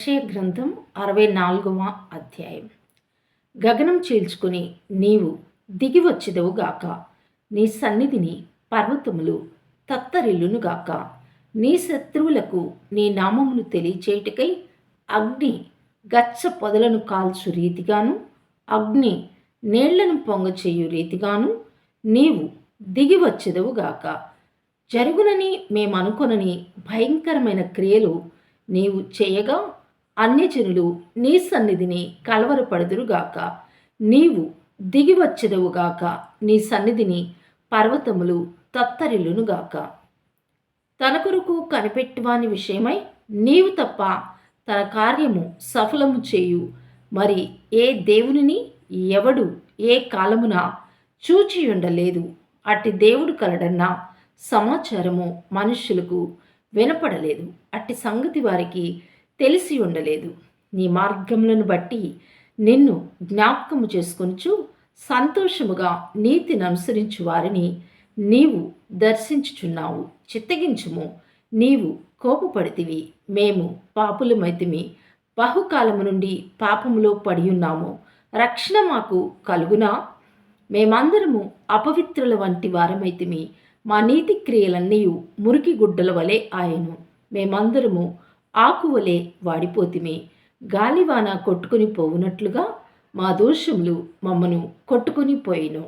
యక్షయ గ్రంథం అరవై నాలుగవ అధ్యాయం. గగనం చీల్చుకుని నీవు దిగి వచ్చెదవుగాక నీ సన్నిధిని పర్వతములు తత్తరిల్లునుగాక నీ శత్రువులకు నీ నామమును తెలియచేయుటకై అగ్ని గచ్చ పొదలను కాల్చు రీతిగాను అగ్ని నీళ్ళను పొంగచేయు రీతిగాను నీవు దిగి వచ్చెదవుగాక జరుగునని మేమనుకొనని భయంకరమైన క్రియలు నీవు చేయగా అన్యజనులు నీ సన్నిధిని కలవరపడుదురుగాక. నీవు దిగివచ్చెదవుగాక నీ సన్నిధిని పర్వతములు తత్తరిల్లునుగాక. తన కొరకు కనిపెట్టువాని విషయమై నీవు తప్ప తన కార్యము సఫలము చేయు. మరి ఏ దేవునిని ఎవడు ఏ కాలమున చూచియుండలేదు అట్టి దేవుడు కలడన్న సమాచారము మనుష్యులకు వినపడలేదు. అట్టి సంగతి వారికి తెలిసి ఉండలేదు. నీ మార్గములను బట్టి నిన్ను జ్ఞాపకము చేసుకొనుచు సంతోషముగా నీతిని అనుసరించు వారిని నీవు దర్శించుచున్నావు. చిత్తగించుము. నీవు కోపపడితివి. మేము పాపులమైతిమి. బహుకాలము నుండి పాపములో పడి ఉన్నాము రక్షణ మాకు కలుగునా? మేమందరము అపవిత్రుల వంటి వారమైతిమి. మా నీతి క్రియలన్నీ మురికి గుడ్డల వలె ఆయను. మేమందరము ఆకువలే వాడిపోతిమి. గాలివాన కొట్టుకుని పోవునట్లుగా మా దోషములు మమ్మను కొట్టుకుని పోయిను.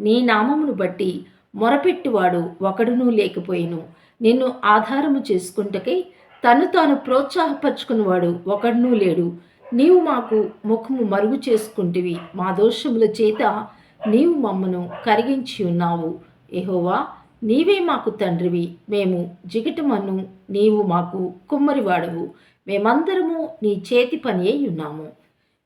నీ నామమును బట్టి మొరపెట్టువాడు ఒకడునూ లేకపోయిను. నిన్ను ఆధారము చేసుకుంటకై తను తాను ప్రోత్సాహపరుచుకున్నవాడు ఒకడునూ లేడు. నీవు మాకు ముఖము మరుగు చేసుకుంటివి. మా దోషముల చేత నీవు మమ్మను కరిగించి ఉన్నావు. ఎహోవా నీవే మాకు తండ్రివి మేము జిగిటమన్ను నీవు మాకు కుమ్మరివాడవు. మేమందరము నీ చేతి పని అయి ఉన్నాము.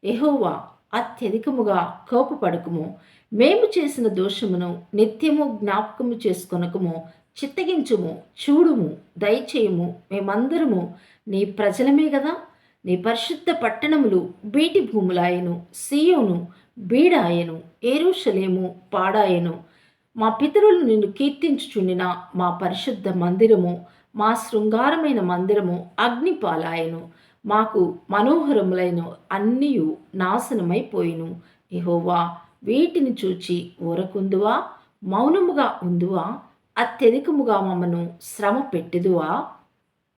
ఎహోవా అత్యధికముగా కోపపడకము. మేము చేసిన దోషమును నిత్యము జ్ఞాపకము చేసుకొనకము. చిత్తగించుము చూడుము దయచేయము. మేమందరము నీ ప్రజలమే కదా నీ పరిశుద్ధ పట్టణములు బీటి భూములాయను సీయోను బీడాయను ఏరుషలేము పాడాయను. మా పితరులు నిన్ను కీర్తించుచుండిన మా పరిశుద్ధ మందిరము మా శృంగారమైన మందిరము అగ్నిపాలాయను మాకు మనోహరములైన అన్నీ నాశనమైపోయిను. ఎహోవా వీటిని చూచి ఊరకుందువా? మౌనముగా ఉందువా? అత్యధికముగా మమ్మను శ్రమ పెట్టిదువా